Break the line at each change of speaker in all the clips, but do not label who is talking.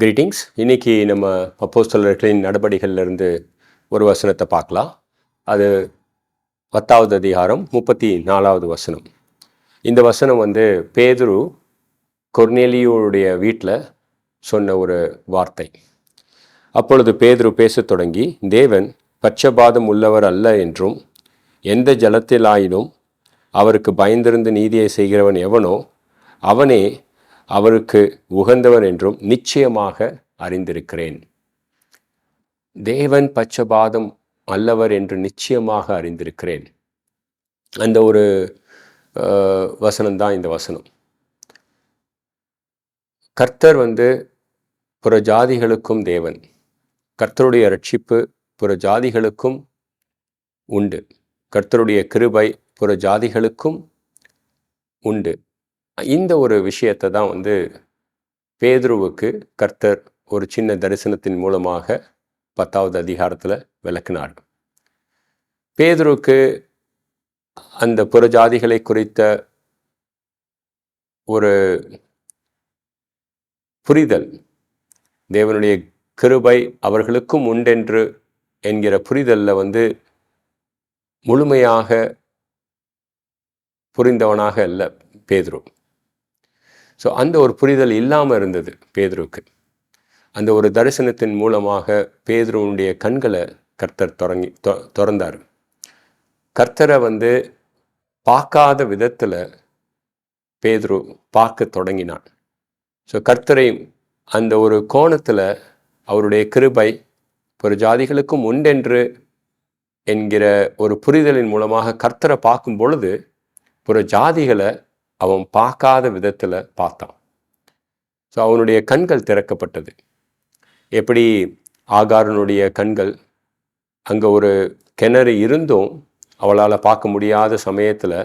Greetings இன்னைக்கு நம்ம அப்போஸ்தலர்களின் நடபடிகளிலிருந்து ஒரு வசனத்தை பார்க்கலாம். அது பத்தாவது அதிகாரம் முப்பத்தி நாலாவது வசனம். இந்த வசனம் வந்து பேதுரு கொர்னேலியோடைய வீட்டில் சொன்ன ஒரு வார்த்தை. அப்பொழுது பேதுரு பேசத் தொடங்கி தேவன் பட்சபாதம் உள்ளவர் அல்ல என்றும் எந்த ஜலத்திலாயினும் அவருக்கு பயந்திருந்து நீதியை செய்கிறவன் எவனோ அவனே அவருக்கு உகந்தவர் என்றும் நிச்சயமாக அறிந்திருக்கிறேன். தேவன் பச்சபாதம் அல்லவர் என்று நிச்சயமாக அறிந்திருக்கிறேன். அந்த ஒரு வசனம்தான் இந்த வசனம். கர்த்தர் வந்து புற ஜாதிகளுக்கும் தேவன். கர்த்தருடைய ரட்சிப்பு புற ஜாதிகளுக்கும் உண்டு. கர்த்தருடைய கிருபை புற ஜாதிகளுக்கும் உண்டு. இந்த ஒரு விஷயத்தை தான் வந்து பேதுருவுக்கு கர்த்தர் ஒரு சின்ன தரிசனத்தின் மூலமாக பத்தாவது அதிகாரத்தில் விளக்குனார். பேதுருவுக்கு அந்த புறஜாதிகளை குறித்த ஒரு புரிதல் தேவனுடைய கிருபை அவர்களுக்கும் உண்டென்று என்கிற புரிதலில் வந்து முழுமையாக புரிந்தவனாக அல்ல பேதுரு. ஸோ அந்த ஒரு புரிதல் இல்லாமல் இருந்தது பேதுருவுக்கு. அந்த ஒரு தரிசனத்தின் மூலமாக பேதுருவனுடைய கண்களை கர்த்தர் தொடங்கி திறந்தார். கர்த்தரை வந்து பார்க்காத விதத்தில் பேதுரு பார்க்க தொடங்கினான். ஸோ கர்த்தரை அந்த ஒரு கோணத்தில் அவருடைய கிருபை ஒரு ஜாதிகளுக்கும் உண்டென்று என்கிற ஒரு புரிதலின் மூலமாக கர்த்தரை பார்க்கும் பொழுது ஒரு ஜாதிகளை அவன் பார்க்காத விதத்தில் பார்த்தான். ஸோ அவனுடைய கண்கள் திறக்கப்பட்டது. எப்படி ஆகாரனுடைய கண்கள் அங்கே ஒரு கிணறு இருந்தும் அவளால் பார்க்க முடியாத சமயத்தில்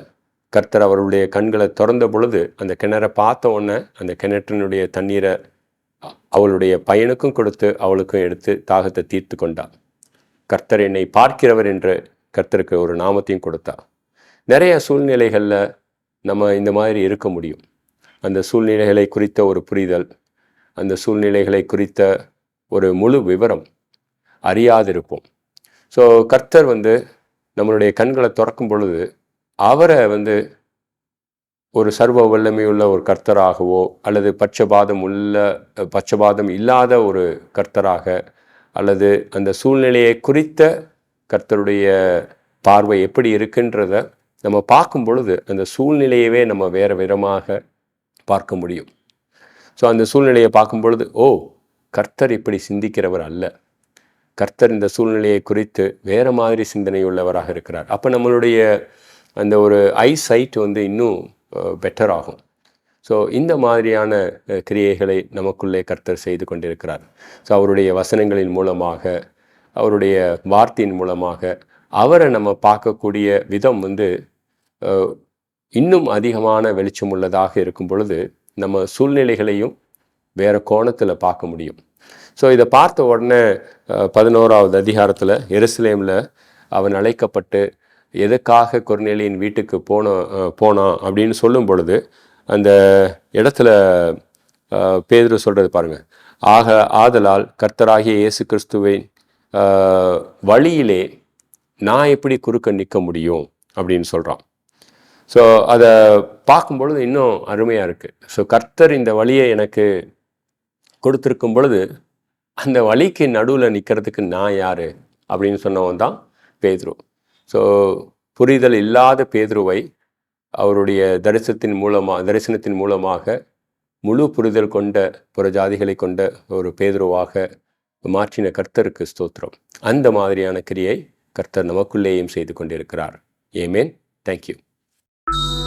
கர்த்தர் அவருடைய கண்களை திறந்த பொழுது அந்த கிணறை பார்த்த உடனே அந்த கிணற்றினுடைய தண்ணீரை அவளுடைய பையனுக்கும் கொடுத்து அவளுக்கும் எடுத்து தாகத்தை தீர்த்து கொண்டாள் கர்த்தர் என்னை பார்க்கிறவர் என்று கர்த்தருக்கு ஒரு நாமத்தையும் கொடுத்தா நிறைய சூழ்நிலைகளில் நம்ம இந்த மாதிரி இருக்க முடியும். அந்த சூழ்நிலைகளை குறித்த ஒரு புரிதல் அந்த சூழ்நிலைகளை குறித்த ஒரு முழு விவரம் அறியாதிருப்போம். ஸோ கர்த்தர் வந்து நம்மளுடைய கண்களை திறக்கும் பொழுது அவரை வந்து ஒரு சர்வ வல்லமையுள்ள ஒரு கர்த்தராகவோ அல்லது பட்சபாதம் உள்ள பட்சபாதம் இல்லாத ஒரு கர்த்தராக அல்லது அந்த சூழ்நிலையை குறித்த கர்த்தருடைய பார்வை எப்படி இருக்குன்றத நம்ம பார்க்கும் பொழுது அந்த சூழ்நிலையவே நம்ம வேறு விதமாக பார்க்க முடியும். ஸோ அந்த சூழ்நிலையை பார்க்கும் பொழுது ஓ கர்த்தர் இப்படி சிந்திக்கிறவர் அல்ல. கர்த்தர் இந்த சூழ்நிலையை குறித்து வேறு மாதிரி சிந்தனை உள்ளவராக இருக்கிறார். அப்போ நம்மளுடைய அந்த ஒரு ஐ சைட் வந்து இன்னும் பெட்டர் ஆகும். ஸோ இந்த மாதிரியான கிரியைகளை நமக்குள்ளே கர்த்தர் செய்து கொண்டிருக்கிறார். ஸோ அவருடைய வசனங்களின் மூலமாக அவருடைய வார்த்தையின் மூலமாக அவரை நம்ம பார்க்கக்கூடிய விதம் வந்து இன்னும் அதிகமான வெளிச்சம் உள்ளதாக இருக்கும் பொழுது நம்ம சூழ்நிலைகளையும் வேறு கோணத்தில் பார்க்க முடியும். ஸோ இதை பார்த்த உடனே பதினோராவது அதிகாரத்தில் எருசலேமில் அவன் அழைக்கப்பட்டு எதுக்காக கொர்நேலியின் வீட்டுக்கு போன போனான் அப்படின்னு சொல்லும் பொழுது அந்த இடத்துல பேதர் சொல்கிறது பாருங்கள் ஆக ஆதலால் கர்த்தராகிய இயேசு கிறிஸ்துவின் வழியிலே நான் எப்படி குறுக்க நிற்க முடியும் அப்படின்னு சொல்கிறான் ஸோ அதை பார்க்கும்பொழுது இன்னும் அருமையாக இருக்குது ஸோ கர்த்தர் இந்த வழியை எனக்கு கொடுத்துருக்கும் பொழுது அந்த வழிக்கு நடுவில் நிற்கிறதுக்கு நான் யார்? அப்படின்னு சொன்னவன் தான் பேதுரு. ஸோ புரிதல் இல்லாத பேதுருவை அவருடைய தரிசனத்தின் மூலமாக தரிசனத்தின் மூலமாக முழு புரிதல் கொண்ட புற ஜாதிகளை கொண்ட ஒரு பேதுருவாக மாற்றின கர்த்தருக்கு ஸ்தோத்திரம். அந்த மாதிரியான கிரியை கர்த்தர் நமக்குள்ளேயும் செய்து கொண்டிருக்கிறார். ஏமேன் தேங்க்யூ you.